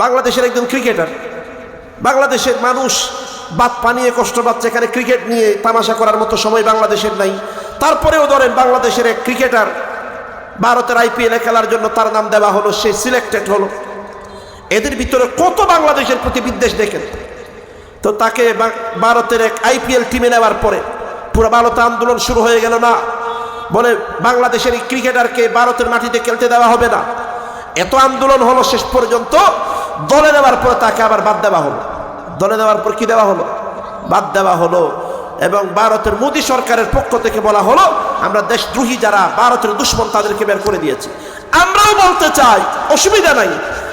বাংলাদেশের একজন ক্রিকেটার। বাংলাদেশের মানুষ বাদ পানিয়ে কষ্ট পাচ্ছে, এখানে ক্রিকেট নিয়ে তামাশা করার মতো সময় বাংলাদেশের নাই। তারপরেও ধরেন বাংলাদেশের এক ক্রিকেটার ভারতের আইপিএলে খেলার জন্য তার নাম দেওয়া হলো, সে সিলেক্টেড হলো। এদের ভিতরে কত বাংলাদেশের প্রতি বিদ্বেষ দেখেন? তো তাকে ভারতের এক আইপিএল টিমে নেওয়ার পরে পুরো ভারতে আন্দোলন শুরু হয়ে গেল না? বলে বাংলাদেশের এই ক্রিকেটারকে ভারতের মাটিতে খেলতে দেওয়া হবে না। এত আন্দোলন হলো শেষ পর্যন্ত দলে নেওয়ার পরে তাকে আবার বাদ দেওয়া হলো। দলে দেওয়ার পর কি দেওয়া হলো? বাদ দেওয়া হলো। এবং ভারতের মোদী সরকারের পক্ষ থেকে বলা হলো, আমরা দেশদ্রোহী যারা, ভারতের দুশ্মন তাদেরকে বের করে দিয়েছি। আমরাও বলতে চাই, অসুবিধা নাই।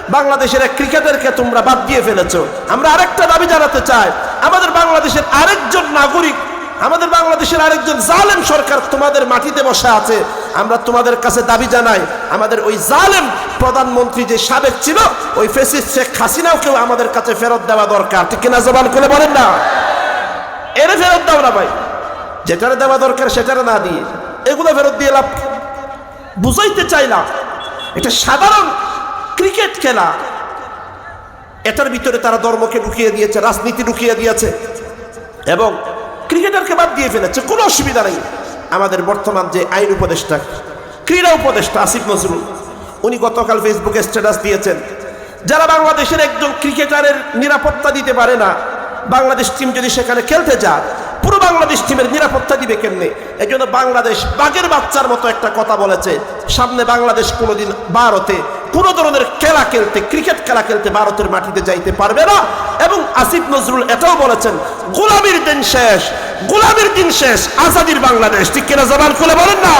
বাংলাদেশের এক ক্রিকেটারকে তোমরা বাদ দিয়ে ফেলেছো। আমরা আরেকটা দাবি জানাতে চাই, আমাদের বাংলাদেশের আরেকজন নাগরিক আমাদের বাংলাদেশের আরেকজন জালেম সরকার তোমাদের মাটিতে বসে আছে। আমরা তোমাদের কাছে দাবি জানাই, আমাদের ওই জালেম প্রধানমন্ত্রী যে সাবেক ছিল, ওই ফেসিস শেখ হাসিনাও কেউ আমাদের কাছে ফেরত দেওয়া দরকার। ঠিক কিনা জবান করে বলেন না? এরে ফেরত দাও না ভাই। যেটারে দেওয়া দরকার সেটারে না দিয়ে। এগুলো ফেরত দিয়ে লাভ? বুঝাইতে চাইলাম এটা সাধারণ ক্রিকেট খেলা। এটার ভিতরে তারা ধর্মকে ঢুকিয়ে দিয়েছে, রাজনীতি ঢুকিয়ে দিয়েছে। এবং ক্রিকেটারকে বাদ দিয়ে ফেলেছে, কোনো অসুবিধা নেই। আমাদের বর্তমান যে আইন উপদেষ্টা, ক্রীড়া উপদেষ্টা আসিফ নজরুল, উনি গতকাল ফেসবুকে স্ট্যাটাস দিয়েছেন, যারা বাংলাদেশের একজন ক্রিকেটারের নিরাপত্তা দিতে পারে না, বাংলাদেশ টিম যদি সেখানে খেলতে যায়, পুরো বাংলাদেশ টিমের নিরাপত্তা দিবে কেমনে? এই জন্য বাংলাদেশ বাঘের বাচ্চার মতো একটা কথা বলেছে, সামনে বাংলাদেশ কোনোদিন ভারতে কোনো ধরনের খেলা খেলতে, ক্রিকেট খেলা খেলতে ভারতের মাটিতে যাইতে পারবে না। এবং আসিফ নজরুল এটাও বলেছেন, গোলামির দিন শেষ, গোলামির দিন শেষ, আজাদির বাংলাদেশ। ঠিক কিনা জবান খুলে বলেন না?